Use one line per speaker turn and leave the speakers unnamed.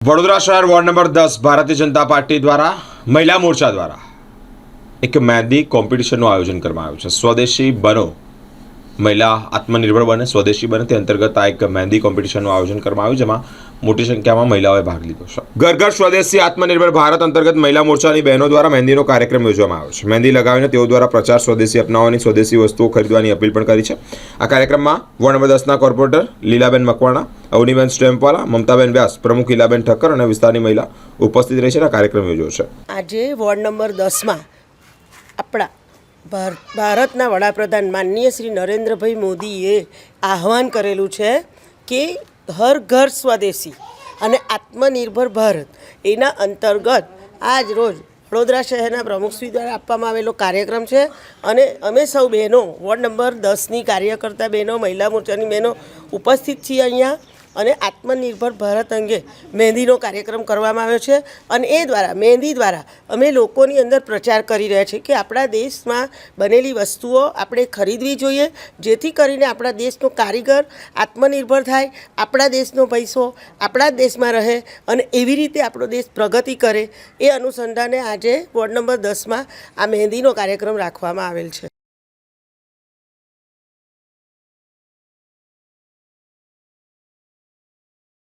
વડોદરા શહેર ward number દસ Bharatiya Janata party દ્વારા, મહિલા મોરચા દ્વારા એક મહેંદી કોમ્પિટિશનનું આયોજન કરવામાં આવ્યું છે. સ્વદેશી બનો, મહિલા આત્મનિર્ભર બને, સ્વદેશી બને તે અંતર્ગત આ એક મહેંદી કોમ્પિટિશનનું આયોજન કરવામાં આવ્યું, જેમાં મોટી સંખ્યામાં મહિલાઓએ ભાગ લીધો છે. ઘર ઘર સ્વદેશી આત્મનિર્ભર ભારત અંતર્ગત મહિલા મોરચાની બહેનો દ્વારા મહેંદીનો કાર્યક્રમ યોજવામાં આવ્યો છે. મહેંદી લગાવીને તેઓ દ્વારા પ્રચાર સ્વદેશી અપનાવવાની, સ્વદેશી વસ્તુઓ ખરીદવાની અપીલ પણ કરી છે. આ કાર્યક્રમમાં વોર્ડ નંબર દસના કોર્પોરેટર લીલાબેન મકવાણા અવનીબેન સ્ટેમ્પવાલા, મમતાબેન વ્યાસ, પ્રમુખ ઇલાબેન ઠક્કર અને વિસ્તારની મહિલા ઉપસ્થિત રહી છે અને કાર્યક્રમ યોજ્યો છે
આજે વોર્ડ નંબર દસમાં આપણા ભાર- ભારતના વડાપ્રધાન માનનીય શ્રી નરેન્દ્રભાઈ મોદીએ આહવાન કરેલું છે કે હર ઘર સ્વદેશી અને આત્મનિર્ભર ભારત, એના અંતર્ગત આજ રોજ વડોદરા શહેરના પ્રમુખશ્રી દ્વારા આપવામાં આવેલો કાર્યક્રમ છે અને અમે સૌ બહેનો, વોર્ડ નંબર દસની કાર્યકર્તા બહેનો, મહિલા મોરચાની બહેનો ઉપસ્થિત છીએ અહીંયા. અને આત્મનિર્ભર ભારત અંગે મહેંદીનો કાર્યક્રમ કરવામાં આવ્યો છે અને એ દ્વારા, મહેંદી દ્વારા અમે લોકોની અંદર પ્રચાર કરી રહ્યા છીએ કે આપણા દેશમાં બનેલી વસ્તુઓ આપણે ખરીદવી જોઈએ, જેથી કરીને આપણા દેશનો કારીગર આત્મનિર્ભર થાય, આપણા દેશનો પૈસો આપણા દેશમાં રહે અને એવી રીતે આપણો દેશ પ્રગતિ કરે. એ અનુસંધાને આજે વોર્ડ નંબર દસમાં આ મહેંદીનો કાર્યક્રમ રાખવામાં આવેલ છે.